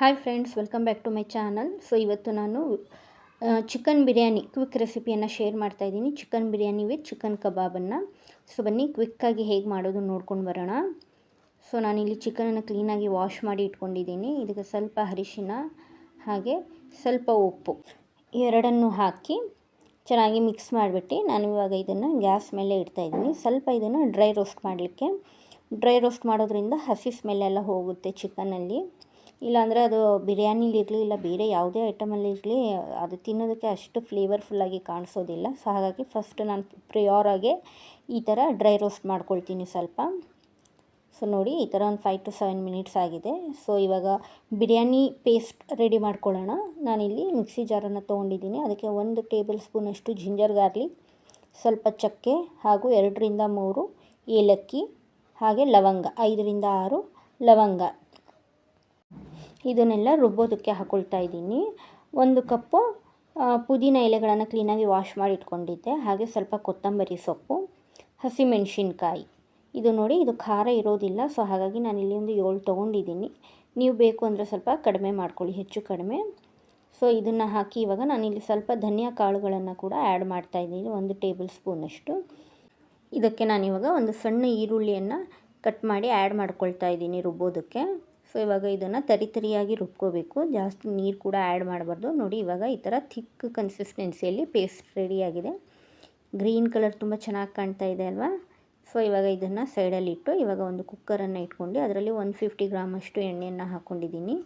Hi friends welcome back to my channel so ಇವತ್ತು ನಾನು chicken biryani quick ರೆಸಿಪಿಯನ್ನು share ಮಾಡ್ತಾ ಇದ್ದೀನಿ. ಚಿಕನ್ ಬಿರಿಯಾನಿ ವಿತ್ ಚಿಕನ್ ಕಬಾಬನ್ನು ಸೊ ಬನ್ನಿ ಕ್ವಿಕ್ಕಾಗಿ ಹೇಗೆ ಮಾಡೋದು ನೋಡ್ಕೊಂಡು ಬರೋಣ. ಸೊ ನಾನಿಲ್ಲಿ ಚಿಕನನ್ನು ಕ್ಲೀನಾಗಿ ವಾಶ್ ಮಾಡಿ ಇಟ್ಕೊಂಡಿದ್ದೀನಿ. ಇದಕ್ಕೆ ಸ್ವಲ್ಪ ಅರಿಶಿನ, ಹಾಗೆ ಸ್ವಲ್ಪ ಉಪ್ಪು ಎರಡನ್ನು ಹಾಕಿ ಚೆನ್ನಾಗಿ ಮಿಕ್ಸ್ ಮಾಡಿಬಿಟ್ಟು ನಾನು ಇವಾಗ ಇದನ್ನು ಗ್ಯಾಸ್ ಮೇಲೆ ಇಡ್ತಾಯಿದ್ದೀನಿ ಸ್ವಲ್ಪ ಇದನ್ನು ಡ್ರೈ ರೋಸ್ಟ್ ಮಾಡಲಿಕ್ಕೆ. ಡ್ರೈ ರೋಸ್ಟ್ ಮಾಡೋದ್ರಿಂದ ಹಸಿ ಸ್ಮೆಲ್ಲೆಲ್ಲ ಹೋಗುತ್ತೆ ಚಿಕನಲ್ಲಿ ಇಲ್ಲಾಂದರೆ ಅದು ಬಿರಿಯಾನಿಲಿ ಇರಲಿ, ಇಲ್ಲ ಬೇರೆ ಯಾವುದೇ ಐಟಮಲ್ಲಿರಲಿ ಅದು ತಿನ್ನೋದಕ್ಕೆ ಅಷ್ಟು ಫ್ಲೇವರ್ಫುಲ್ಲಾಗಿ ಕಾಣಿಸೋದಿಲ್ಲ. ಸೊ ಹಾಗಾಗಿ ಫಸ್ಟ್ ನಾನು ಪ್ರಿಯೋರಾಗೆ ಈ ಥರ ಡ್ರೈ ರೋಸ್ಟ್ ಮಾಡ್ಕೊಳ್ತೀನಿ ಸ್ವಲ್ಪ. ಸೊ ನೋಡಿ ಈ ಥರ ಒಂದು ಫೈವ್ ಟು ಸೆವೆನ್ ಮಿನಿಟ್ಸ್ ಆಗಿದೆ. ಸೊ ಇವಾಗ ಬಿರಿಯಾನಿ ಪೇಸ್ಟ್ ರೆಡಿ ಮಾಡ್ಕೊಳ್ಳೋಣ. ನಾನಿಲ್ಲಿ ಮಿಕ್ಸಿ ಜಾರನ್ನು ತೊಗೊಂಡಿದ್ದೀನಿ. ಅದಕ್ಕೆ ಒಂದು ಟೇಬಲ್ ಸ್ಪೂನಷ್ಟು ಜಿಂಜರ್ ಗಾರ್ಲಿ ಸ್ವಲ್ಪ ಚಕ್ಕೆ ಹಾಗೂ ಎರಡರಿಂದ ಮೂರು ಏಲಕ್ಕಿ, ಹಾಗೆ ಲವಂಗ, ಐದರಿಂದ ಆರು ಲವಂಗ. ಇದನ್ನೆಲ್ಲ ರುಬ್ಬೋದಕ್ಕೆ ಹಾಕ್ಕೊಳ್ತಾ ಇದ್ದೀನಿ. ಒಂದು ಕಪ್ಪು ಪುದೀನ ಎಲೆಗಳನ್ನು ಕ್ಲೀನಾಗಿ ವಾಶ್ ಮಾಡಿ ಇಟ್ಕೊಂಡಿದ್ದೆ. ಹಾಗೆ ಸ್ವಲ್ಪ ಕೊತ್ತಂಬರಿ ಸೊಪ್ಪು, ಹಸಿಮೆಣಸಿನ್ಕಾಯಿ. ಇದು ನೋಡಿ, ಇದು ಖಾರ ಇರೋದಿಲ್ಲ ಸೊ ಹಾಗಾಗಿ ನಾನು ಇಲ್ಲಿ ಒಂದು ಏಳು ತೊಗೊಂಡಿದ್ದೀನಿ. ನೀವು ಬೇಕು ಅಂದರೆ ಸ್ವಲ್ಪ ಕಡಿಮೆ ಮಾಡ್ಕೊಳ್ಳಿ, ಹೆಚ್ಚು ಕಡಿಮೆ. ಸೊ ಇದನ್ನು ಹಾಕಿ ಇವಾಗ ನಾನಿಲ್ಲಿ ಸ್ವಲ್ಪ ಧನಿಯಾ ಕಾಳುಗಳನ್ನು ಕೂಡ ಆ್ಯಡ್ ಮಾಡ್ತಾಯಿದ್ದೀನಿ ಒಂದು ಟೇಬಲ್ ಸ್ಪೂನಷ್ಟು ಇದಕ್ಕೆ ನಾನಿವಾಗ ಒಂದು ಸಣ್ಣ ಈರುಳ್ಳಿಯನ್ನು ಕಟ್ ಮಾಡಿ ಆ್ಯಡ್ ಮಾಡ್ಕೊಳ್ತಾ ಇದ್ದೀನಿ ರುಬ್ಬೋದಕ್ಕೆ. ಸೊ ಇವಾಗ ಇದನ್ನು ತರಿ ತರಿಯಾಗಿ ರುಬ್ಕೋಬೇಕು. ಜಾಸ್ತಿ ನೀರು ಕೂಡ ಆ್ಯಡ್ ಮಾಡಬಾರ್ದು. ನೋಡಿ ಇವಾಗ ಈ ಥರ ಥಿಕ್ ಕನ್ಸಿಸ್ಟೆನ್ಸಿಯಲ್ಲಿ ಪೇಸ್ಟ್ ರೆಡಿಯಾಗಿದೆ ಗ್ರೀನ್ ಕಲರ್ ತುಂಬ ಚೆನ್ನಾಗಿ ಕಾಣ್ತಾ ಇದೆ ಅಲ್ವಾ? ಸೊ ಇವಾಗ ಇದನ್ನು ಸೈಡಲ್ಲಿ ಇಟ್ಟು ಇವಾಗ ಒಂದು ಕುಕ್ಕರನ್ನು ಇಟ್ಕೊಂಡು ಅದರಲ್ಲಿ ಒನ್ ಫಿಫ್ಟಿ ಗ್ರಾಮಷ್ಟು ಎಣ್ಣೆಯನ್ನು ಹಾಕ್ಕೊಂಡಿದ್ದೀನಿ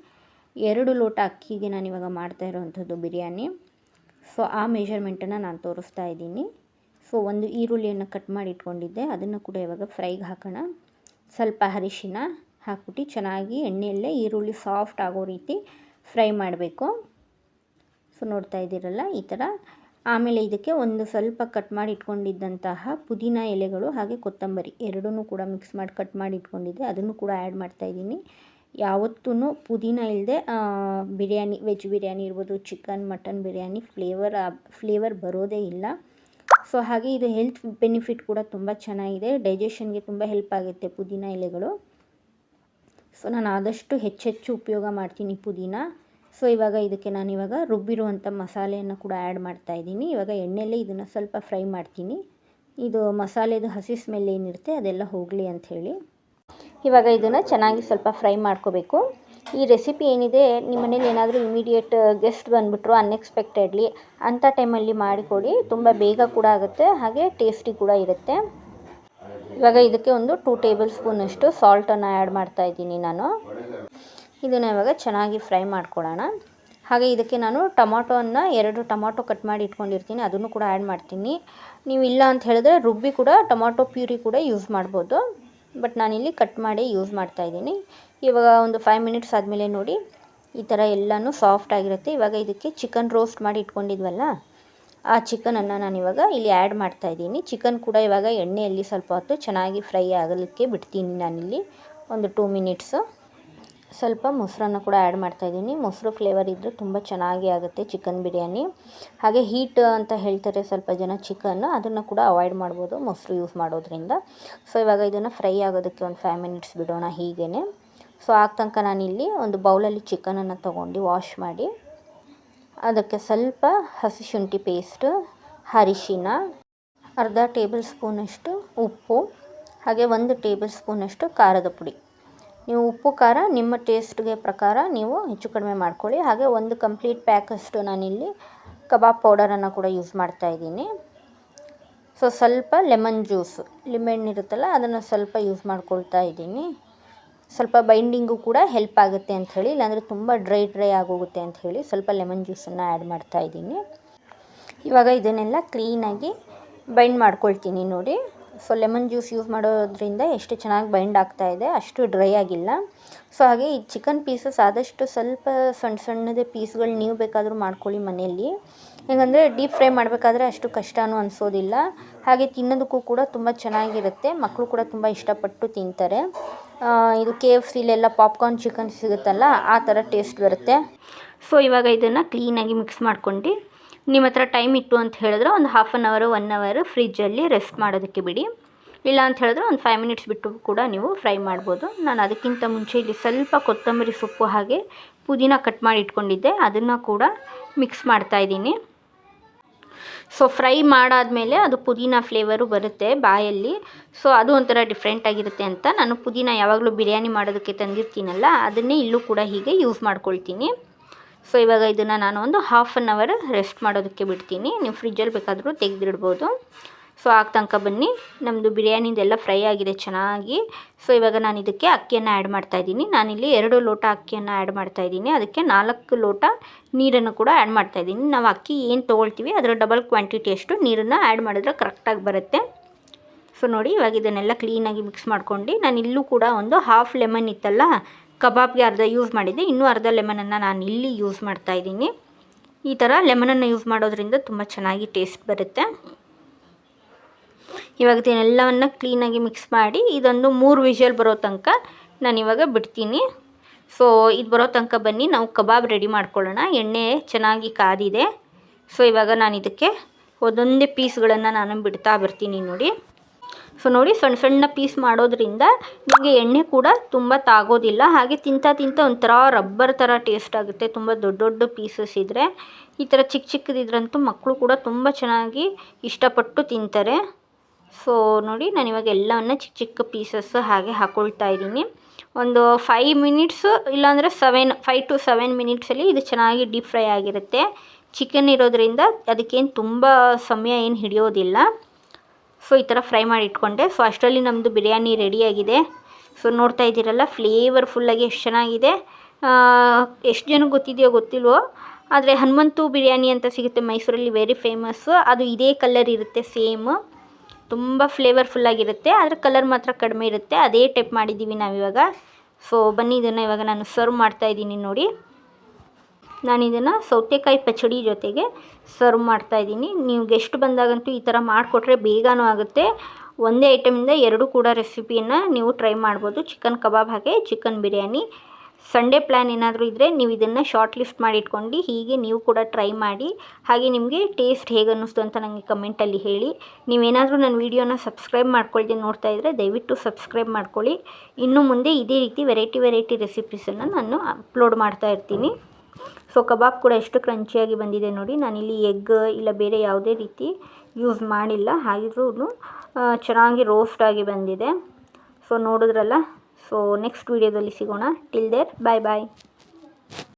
ಎರಡು ಲೋಟ ಅಕ್ಕಿಗೆ ನಾನು ಇವಾಗ ಮಾಡ್ತಾ ಇರೋವಂಥದ್ದು ಬಿರಿಯಾನಿ. ಸೊ ಆ ಮೆಷರ್ಮೆಂಟನ್ನು ನಾನು ತೋರಿಸ್ತಾ ಇದ್ದೀನಿ. ಸೊ ಒಂದು ಈರುಳ್ಳಿಯನ್ನು ಕಟ್ ಮಾಡಿ ಇಟ್ಕೊಂಡಿದ್ದೆ. ಅದನ್ನು ಕೂಡ ಇವಾಗ ಫ್ರೈಗೆ ಹಾಕೋಣ. ಸ್ವಲ್ಪ ಅರಿಶಿನ ಹಾಕ್ಬಿಟ್ಟು ಚೆನ್ನಾಗಿ ಎಣ್ಣೆಯಲ್ಲೇ ಈರುಳ್ಳಿ ಸಾಫ್ಟ್ ಆಗೋ ರೀತಿ ಫ್ರೈ ಮಾಡಬೇಕು. ಸೊ ನೋಡ್ತಾ ಇದ್ದೀರಲ್ಲ, ಈ ಥರ. ಆಮೇಲೆ ಇದಕ್ಕೆ ಒಂದು ಸ್ವಲ್ಪ ಕಟ್ ಮಾಡಿ ಇಟ್ಕೊಂಡಿದ್ದಂತಹ ಪುದೀನ ಎಲೆಗಳು ಹಾಗೆ ಕೊತ್ತಂಬರಿ ಎರಡೂ ಕೂಡ ಮಿಕ್ಸ್ ಮಾಡಿ ಕಟ್ ಮಾಡಿ ಇಟ್ಕೊಂಡಿದ್ದೆ. ಅದನ್ನು ಕೂಡ ಆ್ಯಡ್ ಮಾಡ್ತಾಯಿದ್ದೀನಿ ಯಾವತ್ತೂ ಪುದೀನ ಇಲ್ಲದೆ ಬಿರಿಯಾನಿ, ವೆಜ್ ಬಿರಿಯಾನಿ ಇರ್ಬೋದು, chicken, mutton biryani flavour flavour ಬರೋದೇ ಇಲ್ಲ. ಸೊ ಹಾಗೆ ಇದು ಹೆಲ್ತ್ ಬೆನಿಫಿಟ್ ಕೂಡ ತುಂಬ ಚೆನ್ನಾಗಿದೆ. ಡೈಜೆಷನ್ಗೆ ತುಂಬ ಹೆಲ್ಪ್ ಆಗುತ್ತೆ ಪುದೀನ ಎಲೆಗಳು. ಸೊ ನಾನು ಆದಷ್ಟು ಹೆಚ್ಚೆಚ್ಚು ಉಪಯೋಗ ಮಾಡ್ತೀನಿ ಪುದೀನ. ಸೊ ಇವಾಗ ಇದಕ್ಕೆ ನಾನು ಇವಾಗ ರುಬ್ಬಿರುವಂಥ ಮಸಾಲೆಯನ್ನು ಕೂಡ ಆ್ಯಡ್ ಮಾಡ್ತಾ ಇದ್ದೀನಿ. ಇವಾಗ ಎಣ್ಣೆಯಲ್ಲೇ ಇದನ್ನು ಸ್ವಲ್ಪ ಫ್ರೈ ಮಾಡ್ತೀನಿ. ಇದು ಮಸಾಲೆದು ಹಸಿ ಸ್ಮೆಲ್ ಏನಿರುತ್ತೆ ಅದೆಲ್ಲ ಹೋಗಲಿ ಅಂಥೇಳಿ ಇವಾಗ ಇದನ್ನು ಚೆನ್ನಾಗಿ ಸ್ವಲ್ಪ ಫ್ರೈ ಮಾಡ್ಕೋಬೇಕು. ಈ ರೆಸಿಪಿ ಏನಿದೆ, ನಿಮ್ಮ ಮನೇಲಿ ಏನಾದರೂ ಇಮಿಡಿಯೇಟ್ ಗೆಸ್ಟ್ ಬಂದುಬಿಟ್ರು ಅನ್ಎಕ್ಸ್ಪೆಕ್ಟೆಡ್ಲಿ ಅಂಥ ಟೈಮಲ್ಲಿ ಮಾಡಿಕೊಡಿ. ತುಂಬ ಬೇಗ ಕೂಡ ಆಗುತ್ತೆ, ಹಾಗೆ ಟೇಸ್ಟಿ ಕೂಡ ಇರುತ್ತೆ. ಇವಾಗ ಇದಕ್ಕೆ ಒಂದು ಟೂ ಟೇಬಲ್ ಸ್ಪೂನಷ್ಟು ಸಾಲ್ಟನ್ನು ಆ್ಯಡ್ ಮಾಡ್ತಾ ಇದ್ದೀನಿ ನಾನು. ಇದನ್ನು ಇವಾಗ ಚೆನ್ನಾಗಿ ಫ್ರೈ ಮಾಡ್ಕೊಳ್ಳೋಣ ಹಾಗೆ ಇದಕ್ಕೆ ನಾನು ಟೊಮಾಟೋವನ್ನು ಎರಡು ಟೊಮಾಟೊ ಕಟ್ ಮಾಡಿ ಇಟ್ಕೊಂಡಿರ್ತೀನಿ, ಅದನ್ನು ಕೂಡ ಆ್ಯಡ್ ಮಾಡ್ತೀನಿ. ನೀವು ಇಲ್ಲ ಅಂತ ಹೇಳಿದ್ರೆ ರುಬ್ಬಿ ಕೂಡ ಟೊಮಾಟೊ ಪ್ಯೂರಿ ಕೂಡ ಯೂಸ್ ಮಾಡ್ಬೋದು. ಬಟ್ ನಾನಿಲ್ಲಿ ಕಟ್ ಮಾಡಿ ಯೂಸ್ ಮಾಡ್ತಾ ಇದ್ದೀನಿ. ಇವಾಗ ಒಂದು ಫೈವ್ ಮಿನಿಟ್ಸ್ ಆದಮೇಲೆ ನೋಡಿ, ಈ ಥರ ಎಲ್ಲನೂ ಸಾಫ್ಟ್ ಆಗಿರುತ್ತೆ. ಇವಾಗ ಇದಕ್ಕೆ ಚಿಕನ್ ರೋಸ್ಟ್ ಮಾಡಿ ಇಟ್ಕೊಂಡಿದ್ವಲ್ಲ? ಆ ಚಿಕನನ್ನು ನಾನು ಇವಾಗ ಇಲ್ಲಿ ಆ್ಯಡ್ ಮಾಡ್ತಾ ಇದ್ದೀನಿ. ಚಿಕನ್ ಕೂಡ ಇವಾಗ ಎಣ್ಣೆಯಲ್ಲಿ ಸ್ವಲ್ಪ ಹೊತ್ತು ಚೆನ್ನಾಗಿ ಫ್ರೈ ಆಗಲಿಕ್ಕೆ ಬಿಡ್ತೀನಿ ನಾನಿಲ್ಲಿ. ಒಂದು ಟೂ ಮಿನಿಟ್ಸು ಸ್ವಲ್ಪ ಮೊಸರನ್ನು ಕೂಡ ಆ್ಯಡ್ ಮಾಡ್ತಾಯಿದ್ದೀನಿ ಮೊಸರು ಫ್ಲೇವರ್ ಇದ್ದರೆ ತುಂಬ ಚೆನ್ನಾಗಿ ಆಗುತ್ತೆ ಚಿಕನ್ ಬಿರಿಯಾನಿ. ಹಾಗೆ ಹೀಟ್ ಅಂತ ಹೇಳ್ತಾರೆ ಸ್ವಲ್ಪ ಜನ ಚಿಕನ್ ಅದನ್ನು ಕೂಡ ಅವಾಯ್ಡ್ ಮಾಡ್ಬೋದು ಮೊಸರು ಯೂಸ್ ಮಾಡೋದ್ರಿಂದ. ಸೊ ಇವಾಗ ಇದನ್ನು ಫ್ರೈ ಆಗೋದಕ್ಕೆ ಒಂದು ಫೈವ್ ಮಿನಿಟ್ಸ್ ಬಿಡೋಣ ಹೀಗೇ ಸೊ ಆಗ ತನಕ ನಾನಿಲ್ಲಿ ಒಂದು ಬೌಲಲ್ಲಿ ಚಿಕನನ್ನು ತೊಗೊಂಡು ವಾಶ್ ಮಾಡಿ ಅದಕ್ಕೆ ಸ್ವಲ್ಪ ಹಸಿ ಶುಂಠಿ ಪೇಸ್ಟ್, ಅರಿಶಿನ, ಅರ್ಧ ಟೇಬಲ್ ಸ್ಪೂನಷ್ಟು ಉಪ್ಪು, ಹಾಗೆ ಒಂದು ಟೇಬಲ್ ಸ್ಪೂನಷ್ಟು ಖಾರದ ಪುಡಿ. ನೀವು ಉಪ್ಪು, ಖಾರ ನಿಮ್ಮ ಟೇಸ್ಟ್ಗೆ ಪ್ರಕಾರ ನೀವು ಹೆಚ್ಚು ಕಡಿಮೆ ಮಾಡ್ಕೊಳ್ಳಿ. ಹಾಗೆ ಒಂದು ಕಂಪ್ಲೀಟ್ ಪ್ಯಾಕಷ್ಟು ನಾನಿಲ್ಲಿ ಕಬಾಬ್ ಪೌಡರನ್ನು ಕೂಡ ಯೂಸ್ ಮಾಡ್ತಾ ಇದ್ದೀನಿ. ಸೊ, ಸ್ವಲ್ಪ ಲೆಮನ್ ಜ್ಯೂಸು ಲಿಂಬೆಹಣ್ಣು ಇರುತ್ತಲ್ಲ ಅದನ್ನು ಸ್ವಲ್ಪ ಯೂಸ್ ಮಾಡ್ಕೊಳ್ತಾ ಇದ್ದೀನಿ. ಸ್ವಲ್ಪ ಬೈಂಡಿಂಗು ಕೂಡ ಹೆಲ್ಪ್ ಆಗುತ್ತೆ ಅಂಥೇಳಿ ಇಲ್ಲಾಂದರೆ ತುಂಬ ಡ್ರೈ ಡ್ರೈ ಆಗೋಗುತ್ತೆ ಅಂಥೇಳಿ ಸ್ವಲ್ಪ ಲೆಮನ್ ಜ್ಯೂಸನ್ನು ಆ್ಯಡ್ ಮಾಡ್ತಾ ಇದ್ದೀನಿ. ಇವಾಗ ಇದನ್ನೆಲ್ಲ ಕ್ಲೀನಾಗಿ ಬೈಂಡ್ ಮಾಡ್ಕೊಳ್ತೀನಿ ನೋಡಿ. ಸೊ ಲೆಮನ್ ಜ್ಯೂಸ್ ಯೂಸ್ ಮಾಡೋದ್ರಿಂದ ಎಷ್ಟು ಚೆನ್ನಾಗಿ ಬೈಂಡ್ ಆಗ್ತಾ ಇದೆ ಅಷ್ಟು ಡ್ರೈ ಆಗಿಲ್ಲ. ಸೊ ಹಾಗೆ ಈ ಚಿಕನ್ ಪೀಸಸ್ ಆದಷ್ಟು ಸ್ವಲ್ಪ ಸಣ್ಣ ಸಣ್ಣದೇ ಪೀಸ್ಗಳು ನೀವು ಬೇಕಾದರೂ ಮಾಡ್ಕೊಳ್ಳಿ ಮನೆಯಲ್ಲಿ. ಹೇಗಂದರೆ ಡೀಪ್ ಫ್ರೈ ಮಾಡಬೇಕಾದ್ರೆ ಅಷ್ಟು ಕಷ್ಟನೂ ಅನಿಸೋದಿಲ್ಲ. ಹಾಗೆ ತಿನ್ನೋದಕ್ಕೂ ಕೂಡ ತುಂಬ ಚೆನ್ನಾಗಿರುತ್ತೆ. ಮಕ್ಕಳು ಕೂಡ ತುಂಬ ಇಷ್ಟಪಟ್ಟು ತಿಂತಾರೆ. ಇದು ಕೆ ಎಫ್ ಸಿಲೆಲ್ಲ ಪಾಪ್ಕಾರ್ನ್ ಚಿಕನ್ ಸಿಗುತ್ತಲ್ಲ, ಆ ಥರ ಟೇಸ್ಟ್ ಬರುತ್ತೆ. ಸೊ ಇವಾಗ ಇದನ್ನು ಕ್ಲೀನಾಗಿ ಮಿಕ್ಸ್ ಮಾಡ್ಕೊಂಡು. ನಿಮ್ಮ ಹತ್ರ ಟೈಮ್ ಇತ್ತು ಅಂತ ಹೇಳಿದ್ರೆ ಒಂದು ಹಾಫ್ ಆನ್ ಅವರು ಒನ್ ಅವರು ಫ್ರಿಜ್ಜಲ್ಲಿ ರೆಸ್ಟ್ ಮಾಡೋದಕ್ಕೆ ಬಿಡಿ. ಇಲ್ಲ ಅಂತ ಹೇಳಿದ್ರೆ ಒಂದು ಫೈವ್ ಮಿನಿಟ್ಸ್ ಬಿಟ್ಟು ಕೂಡ ನೀವು ಫ್ರೈ ಮಾಡ್ಬೋದು. ನಾನು ಅದಕ್ಕಿಂತ ಮುಂಚೆ ಇಲ್ಲಿ ಸ್ವಲ್ಪ ಕೊತ್ತಂಬರಿ ಸೊಪ್ಪು ಹಾಗೆ ಪುದೀನ ಕಟ್ ಮಾಡಿ ಇಟ್ಕೊಂಡಿದ್ದೆ. ಅದನ್ನು ಕೂಡ ಮಿಕ್ಸ್ ಮಾಡ್ತಾಯಿದ್ದೀನಿ ಸೊ ಫ್ರೈ ಮಾಡಾದಮೇಲೆ ಅದು ಪುದೀನ ಫ್ಲೇವರು ಬರುತ್ತೆ ಬಾಯಲ್ಲಿ. ಸೊ ಅದು ಒಂಥರ ಡಿಫ್ರೆಂಟ್ ಆಗಿರುತ್ತೆ ಅಂತ ನಾನು ಪುದೀನ ಯಾವಾಗಲೂ ಬಿರಿಯಾನಿ ಮಾಡೋದಕ್ಕೆ ತಂದಿರ್ತೀನಲ್ಲ, ಅದನ್ನೇ ಇಲ್ಲೂ ಕೂಡ ಹೀಗೆ ಯೂಸ್ ಮಾಡ್ಕೊಳ್ತೀನಿ. ಸೊ ಇವಾಗ ಇದನ್ನು ನಾನು ಒಂದು ಹಾಫ್ ಆನ್ ಅವರ್ ರೆಸ್ಟ್ ಮಾಡೋದಕ್ಕೆ ಬಿಡ್ತೀನಿ. ನೀವು ಫ್ರಿಜ್ಜಲ್ಲಿ ಬೇಕಾದರೂ ತೆಗೆದಿಡ್ಬೋದು. ಸೊ ಆಗ ತನಕ ಬನ್ನಿ. ನಮ್ಮದು ಬಿರಿಯಾನಿದೆಲ್ಲ ಫ್ರೈ ಆಗಿದೆ ಚೆನ್ನಾಗಿ. ಸೊ ಇವಾಗ ನಾನು ಇದಕ್ಕೆ ಅಕ್ಕಿಯನ್ನು ಆ್ಯಡ್ ಮಾಡ್ತಾಯಿದ್ದೀನಿ ನಾನಿಲ್ಲಿ ಎರಡು ಲೋಟ ಅಕ್ಕಿಯನ್ನು ಆ್ಯಡ್ ಮಾಡ್ತಾಯಿದ್ದೀನಿ ಅದಕ್ಕೆ ನಾಲ್ಕು ಲೋಟ ನೀರನ್ನು ಕೂಡ ಆ್ಯಡ್ ಮಾಡ್ತಾಯಿದ್ದೀನಿ ನಾವು ಅಕ್ಕಿ ಏನು ತೊಗೊಳ್ತೀವಿ, ಅದರ ಡಬಲ್ ಕ್ವಾಂಟಿಟಿಯಷ್ಟು ನೀರನ್ನು ಆ್ಯಡ್ ಮಾಡಿದ್ರೆ ಕರೆಕ್ಟಾಗಿ ಬರುತ್ತೆ. ಸೊ ನೋಡಿ, ಇವಾಗ ಇದನ್ನೆಲ್ಲ ಕ್ಲೀನಾಗಿ ಮಿಕ್ಸ್ ಮಾಡ್ಕೊಂಡು ನಾನು ಇಲ್ಲೂ ಕೂಡ ಒಂದು ಹಾಫ್ ಲೆಮನ್ ಇತ್ತಲ್ಲ ಕಬಾಬ್ಗೆ ಅರ್ಧ ಯೂಸ್ ಮಾಡಿದ್ದೆ. ಇನ್ನೂ ಅರ್ಧ ಲೆಮನನ್ನು ನಾನು ಇಲ್ಲಿ ಯೂಸ್ ಮಾಡ್ತಾ ಇದ್ದೀನಿ. ಈ ಥರ ಲೆಮನನ್ನು ಯೂಸ್ ಮಾಡೋದ್ರಿಂದ ತುಂಬ ಚೆನ್ನಾಗಿ ಟೇಸ್ಟ್ ಬರುತ್ತೆ. ಇವಾಗ ಇದನ್ನೆಲ್ಲವನ್ನು ಕ್ಲೀನಾಗಿ ಮಿಕ್ಸ್ ಮಾಡಿ ಇದೊಂದು ಮೂರು ವಿಷಲ್ ಬರೋ ತನಕ ನಾನು ಇವಾಗ ಬಿಡ್ತೀನಿ. ಸೊ ಇದು ಬರೋ ತನಕ ಬನ್ನಿ. ನಾವು ಕಬಾಬ್ ರೆಡಿ ಮಾಡ್ಕೊಳ್ಳೋಣ. ಎಣ್ಣೆ ಚೆನ್ನಾಗಿ ಕಾದಿದೆ. ಸೊ ಇವಾಗ ನಾನು ಇದಕ್ಕೆ ಒಂದೊಂದೇ ಪೀಸ್ಗಳನ್ನು ನಾನು ಬಿಡ್ತಾ ಬರ್ತೀನಿ ನೋಡಿ. ಸೊ ನೋಡಿ ಸಣ್ಣ ಸಣ್ಣ ಪೀಸ್ ಮಾಡೋದ್ರಿಂದ ನಿಮಗೆ ಎಣ್ಣೆ ಕೂಡ ತುಂಬ ತಾಗೋದಿಲ್ಲ. ಹಾಗೆ ತಿಂತ ತಿಂತ ಒಂಥರ ರಬ್ಬರ್ ಥರ ಟೇಸ್ಟ್ ಆಗುತ್ತೆ. ತುಂಬ ದೊಡ್ಡ ದೊಡ್ಡ ಪೀಸಸ್ ಇದ್ದರೆ ಈ ಥರ ಚಿಕ್ಕ ಚಿಕ್ಕದಿದ್ರಂತೂ ಮಕ್ಕಳು ಕೂಡ ತುಂಬ ಚೆನ್ನಾಗಿ ಇಷ್ಟಪಟ್ಟು ತಿಂತಾರೆ. ಸೊ ನೋಡಿ ನಾನು ಇವಾಗ ಎಲ್ಲವನ್ನು ಚಿಕ್ಕ ಚಿಕ್ಕ ಪೀಸಸ್ ಹಾಗೆ ಹಾಕ್ಕೊಳ್ತಾ ಇದ್ದೀನಿ. ಒಂದು ಫೈವ್ ಮಿನಿಟ್ಸು ಇಲ್ಲಾಂದರೆ ಸೆವೆನ್ ಫೈವ್ ಟು ಸೆವೆನ್ ಮಿನಿಟ್ಸಲ್ಲಿ ಇದು ಚೆನ್ನಾಗಿ ಡೀಪ್ ಫ್ರೈ ಆಗಿರುತ್ತೆ. ಚಿಕನ್ ಇರೋದ್ರಿಂದ ಅದಕ್ಕೇನು ತುಂಬ ಸಮಯ ಏನು ಹಿಡಿಯೋದಿಲ್ಲ. ಸೊ, ಈ ಥರ ಫ್ರೈ ಮಾಡಿ ಇಟ್ಕೊಂಡೆ. ಸೊ, ಅಷ್ಟರಲ್ಲಿ ನಮ್ಮದು ಬಿರಿಯಾನಿ ರೆಡಿಯಾಗಿದೆ ಸೊ, ನೋಡ್ತಾ ಇದ್ದೀರಲ್ಲ ಫ್ಲೇವರ್ಫುಲ್ಲಾಗಿ ಎಷ್ಟು ಚೆನ್ನಾಗಿದೆ. ಎಷ್ಟು ಜನಕ್ಕೆ ಗೊತ್ತಿದೆಯೋ ಗೊತ್ತಿಲ್ವೋ, ಆದರೆ ಹನುಮಂತು ಬಿರಿಯಾನಿ ಅಂತ ಸಿಗುತ್ತೆ ಮೈಸೂರಲ್ಲಿ ವೆರಿ ಫೇಮಸ್ಸು ಅದು ಇದೇ ಕಲರ್ ಇರುತ್ತೆ ಸೇಮ್ ತುಂಬ ಫ್ಲೇವರ್ಫುಲ್ಲಾಗಿರುತ್ತೆ ಆದರೆ ಕಲರ್ ಮಾತ್ರ ಕಡಿಮೆ ಇರುತ್ತೆ. ಅದೇ ಟೈಪ್ ಮಾಡಿದ್ದೀವಿ ನಾವಿವಾಗ. ಸೊ ಬನ್ನಿ, ಇದನ್ನು ಇವಾಗ ನಾನು ಸರ್ವ್ ಮಾಡ್ತಾಯಿದ್ದೀನಿ ನೋಡಿ. ನಾನು ಇದನ್ನು ಸೌತೆಕಾಯಿ ಪಚಡಿ ಜೊತೆಗೆ ಸರ್ವ್ ಮಾಡ್ತಾ ಇದ್ದೀನಿ. ನೀವು ಗೆಸ್ಟ್ ಬಂದಾಗಂತೂ ಈ ಥರ ಮಾಡಿಕೊಟ್ರೆ ಬೇಗನೂ ಆಗುತ್ತೆ. ಒಂದೇ ಐಟಮಿಂದ ಎರಡು ಕೂಡ ರೆಸಿಪಿಯನ್ನು ನೀವು ಟ್ರೈ ಮಾಡ್ಬೋದು. ಚಿಕನ್ ಕಬಾಬ್ ಹಾಗೆ ಚಿಕನ್ ಬಿರಿಯಾನಿ. ಸಂಡೇ ಪ್ಲ್ಯಾನ್ ಏನಾದರೂ ಇದ್ದರೆ ನೀವು ಇದನ್ನು ಶಾರ್ಟ್ ಲಿಸ್ಟ್ ಮಾಡಿ ಇಟ್ಕೊಂಡು ಹೀಗೆ ನೀವು ಕೂಡ ಟ್ರೈ ಮಾಡಿ. ಹಾಗೆ ನಿಮಗೆ ಟೇಸ್ಟ್ ಹೇಗೆ ಅನ್ನಿಸ್ತು ಅಂತ ನನಗೆ ಕಮೆಂಟಲ್ಲಿ ಹೇಳಿ. ನೀವೇನಾದರೂ ನನ್ನ ವೀಡಿಯೋನ ಸಬ್ಸ್ಕ್ರೈಬ್ ಮಾಡ್ಕೊಳ್ಳದೆ ನೋಡ್ತಾ ಇದ್ದರೆ ದಯವಿಟ್ಟು ಸಬ್ಸ್ಕ್ರೈಬ್ ಮಾಡ್ಕೊಳ್ಳಿ. ಇನ್ನು ಮುಂದೆ ಇದೇ ರೀತಿ ವೆರೈಟಿ ವೆರೈಟಿ ರೆಸಿಪೀಸನ್ನು ನಾನು ಅಪ್ಲೋಡ್ ಮಾಡ್ತಾ ಇರ್ತೀನಿ. ಸೊ ಕಬಾಬ್ ಕೂಡ ಎಷ್ಟು ಕ್ರಂಚಿಯಾಗಿ ಬಂದಿದೆ ನೋಡಿ, ನಾನಿಲ್ಲಿ ಎಗ್ ಇಲ್ಲ ಬೇರೆ ಯಾವುದೇ ರೀತಿ ಯೂಸ್ ಮಾಡಿಲ್ಲ. ಹಾಗಿದ್ರೂ ಚೆನ್ನಾಗಿ ರೋಸ್ಟ್ ಆಗಿ ಬಂದಿದೆ. ಸೊ ನೋಡಿದ್ರಲ್ಲ? ಸೊ ನೆಕ್ಸ್ಟ್ ವೀಡಿಯೋದಲ್ಲಿ ಸಿಗೋಣ. Till there bye bye